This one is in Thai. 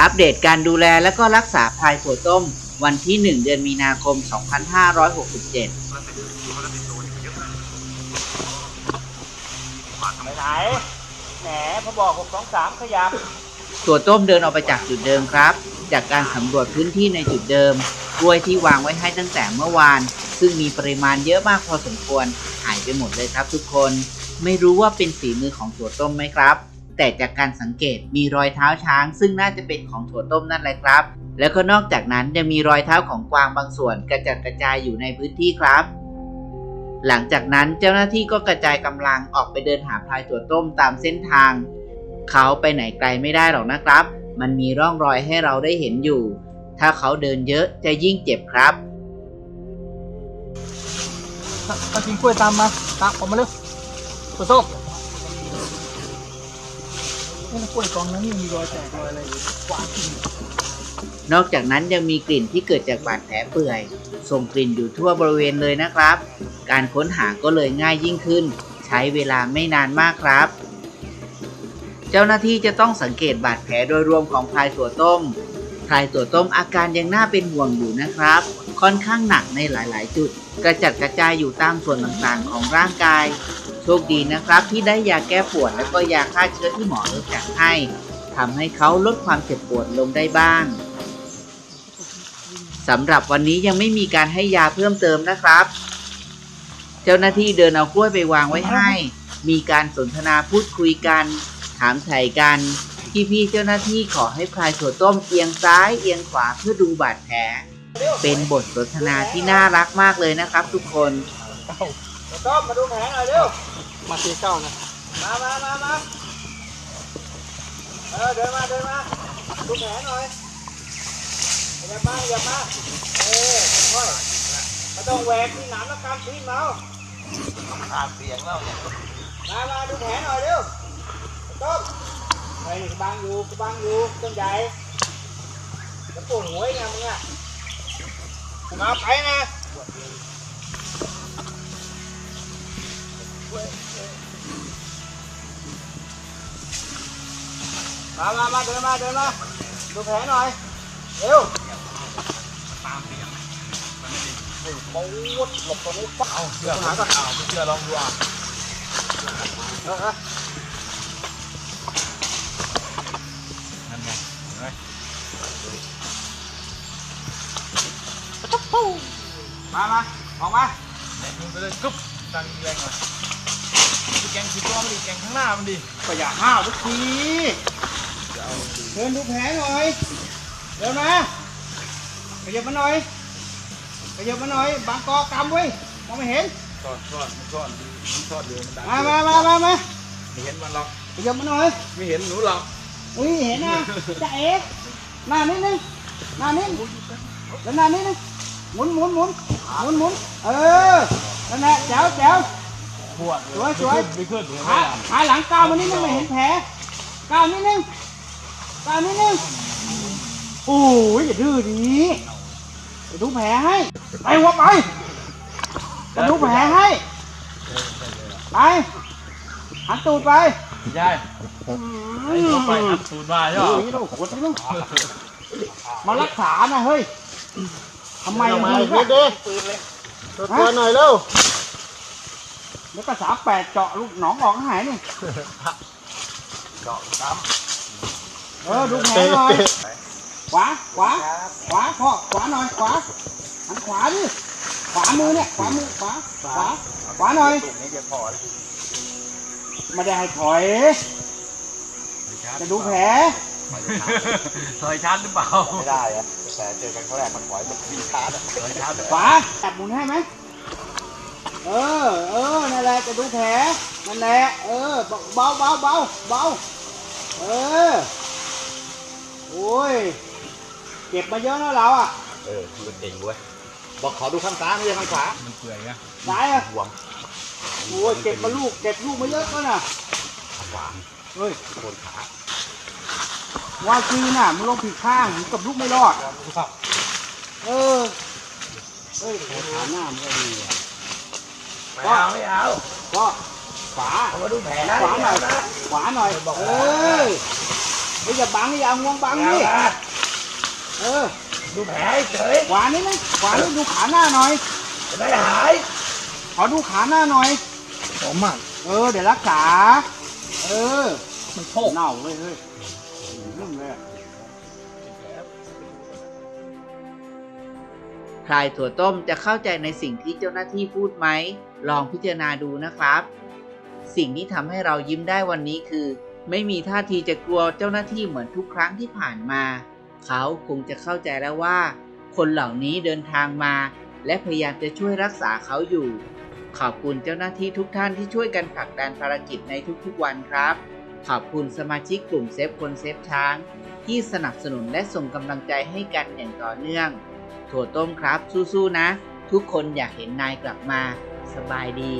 อัปเดตการดูแลและก็รักษาพลายถั่วต้ม วันที่ 1 เดือนมีนาคม 2567 ไปไหน แหมพอบอกหกสองสามขยับตัวต้มเดินออกไปจากจุดเดิมครับ จากการสำรวจพื้นที่ในจุดเดิมกล้วยที่วางไว้ให้ตั้งแต่เมื่อวาน ซึ่งมีปริมาณเยอะมากพอสมควร หายไปหมดเลยครับทุกคน ไม่รู้ว่าเป็นฝีมือของถั่วต้มไหมครับ แต่จากการสังเกตมีรอยเท้าช้าง ซึ่งน่าจะเป็นของถั่วต้มนั่นแหละครับ แล้วก็นอกจากนั้นยังมีรอยเท้าของกวางบางส่วนกระจัดกระจายอยู่ในพื้นที่ครับ หลังจากนั้นเจ้าหน้าที่ก็กระจายกำลังออกไปเดินหาพลายถั่วต้มตามเส้นทาง เขาไปไหนไกลไม่ได้หรอกนะครับ มันมีร่องรอยให้เราได้เห็นอยู่ ถ้าเขาเดินเยอะจะยิ่งเจ็บครับตากินกล้วยตามมาตามออกมาเร็วตัวส้ม นี่กล้วยกองนั้นมีรอยแตกรอยอะไรกวางกินนอกจากนั้นยังมีกลิ่นที่เกิดจากบาดแผลเปื่อย ส่งกลิ่นอยู่ทั่วบริเวณเลยนะครับ การค้นหาก็เลยง่ายยิ่งขึ้น ใช้เวลาไม่นานมากครับ เจ้าหน้าที่จะต้องสังเกตบาดแผลโดยรวมของพลายตัวต้มพลายตัวต้มอาการยังน่าเป็นห่วงอยู่นะครับ ค่อนข้างหนักในหลาย ๆ จุด กระจัดกระจายอยู่ตามส่วนต่าง ๆ ของร่างกาย โชคดีนะครับ ที่ได้ยาแก้ปวดและก็ยาฆ่าเชื้อที่หมอเอิร์กจัดให้ทำให้เขาลดความเจ็บปวดลงได้บ้างสำหรับวันนี้ยังไม่มีการให้ยาเพิ่มเติมนะครับ เจ้าหน้าที่เดินเอากล้วยไปวางไว้ให้ มีการสนทนาพูดคุยกัน ถามไถ่กันพี่ๆเจ้าหน้าที่ขอให้พลายถั่วต้มเอียงซ้ายเอียงขวาเพื่อดูบาดแผล เป็นบทสนทนาที่น่ารักมากเลยนะครับทุกคน ตัวส้มมาดูแผลหน่อยเร็ว มาตีเก้านะ มามามามาเออเดินมาเดินมาดูแผลหน่อยอย่ามาอย่ามาเออค่อยไม่ต้องแหวกที่หนามแล้วการทิ้งเมาขาดเสียงแล้วเนี่ยมามาดูแผลหน่อยเร็วต้มไอ้กบังอยู่กบังอยู่ต้นใหญ่จะปวดหัวไงมึงอะมาไปนะ มามามาเดินมาเดินมาดูแผลหน่อยเร็วตามเสียงมันไม่ดีปูดหลบตรงนี้ปั๊บเอาเชื่อหาก่อนเอาไม่เชื่อลองดูอะเออเออนั่นไงเห็นไหมมามาออกมาแรงไปเลยกึ๊บดังแรงหน่อยดู แกงสีตัวมันดิแกงข้างหน้ามันดิก็อย่าห้าวทุกทีเดินดูแผลหน่อย เดี๋ยวนะขยับมาหน่อยขยับมาหน่อย บางกอกำไว้มองไม่เห็นซ่อนซ่อนมันซ่อนมันซ่อนเดือมันดังมามามามามาไม่เห็นมันหรอกขยับมาหน่อย ไม่เห็นหนูหรอก อุ้ยเห็นนะจะเอ๋หน้านิดนึงหน้านิดแล้วหน้านิดนึงหมุนหมุนหมุนหมุนหมุนเออนั่นแหละแจ๋วแจ๋ว ปวดสวยสวยไม่ขึ้นไม่ขาขึ้นขาหลังก้าวมานิดนึงไม่เห็นแผลก้าวนิดนึงก้าวนิดนึงโอ้ยอย่าดื้อดีจะดูแผลให้ไปหัวไปจะดูแผลให้ไปหันตูดไปยายไอ้ตัวไปอัดตูดมาใช่โอ้ไหมยลูกหัวที่ลูกมารักษานะเฮ้ยทำไมมึงเด็ก็ดเด็ดตัวหน่อยเร็ว เดี๋ยวก็สามแปดเจาะลูกหนองออกหายนี่เจาะซ้เออดูแผลหน่อยขวาขวาขวาพ่อขวาหน่อยขวาหันขวาดิขวามือเนี่ยขวามือขวาขวาขวาหน่อยำตุ่มนี้จะพอไม่ได้ให้ถอย จะดูแผลถอยชาร์จหรือเปล่าไม่ได้อะแต่เจอกันครั้งแรกมันถอยแบบมีชาร์จอะถอยชาร์จขวาจับหมุนให้ไหม เออ เออ นั่นแหละจะดูแผลนั่นแหละ เออ เบาเบาเบาเบาเออ โอ้ยเจ็บมาเยอะแล้วเราอะ เออมันเก่งเว้ย บอกขอดูข้างซ้ายไม่ใช่ข้างขวามันเปื่อยไงซ้ายอะหวงโอ้ยเจ็บมาลูกเจ็บลูกมาเยอะแล้วน่ะขวาเฮ้ยโคนขาว่าจีน่ะมึงลงผิดข้างมึงกับลูกไม่รอด เออ เฮ้ยขาหน้ามันก็ดีอะ ไม่เอาไม่เอาก็ขวาเอามาดูแผลขวาหน่อยขวาหน่อยเออเฮ้ยอย่าบังอย่าเอางวงบังดิเออดูแผลให้เฉยขวานิดนึงขวานิดดูขาหน้าหน่อยจะได้หายขอดูขาหน้าหน่อยผมอะเออเดี๋ยวรักษาเออมันโชคเน่าเลยเฮ้ยเรื่องเลยอะใครถั่วต้มจะเข้าใจในสิ่งที่เจ้าหน้าที่พูดไหม ลองพิจารณาดูนะครับ สิ่งที่ทำให้เรายิ้มได้วันนี้คือ ไม่มีท่าทีจะกลัวเจ้าหน้าที่เหมือนทุกครั้งที่ผ่านมา เขาคงจะเข้าใจแล้วว่า คนเหล่านี้เดินทางมา และพยายามจะช่วยรักษาเขาอยู่ ขอบคุณเจ้าหน้าที่ทุกท่านที่ช่วยกันผลักดันภารกิจในทุกๆวันครับ ขอบคุณสมาชิกกลุ่มเซฟคนเซฟช้าง ที่สนับสนุนและส่งกำลังใจให้กันอย่างต่อเนื่องถั่วต้มครับสู้ๆนะ ทุกคนอยากเห็นนายกลับมา สบายดี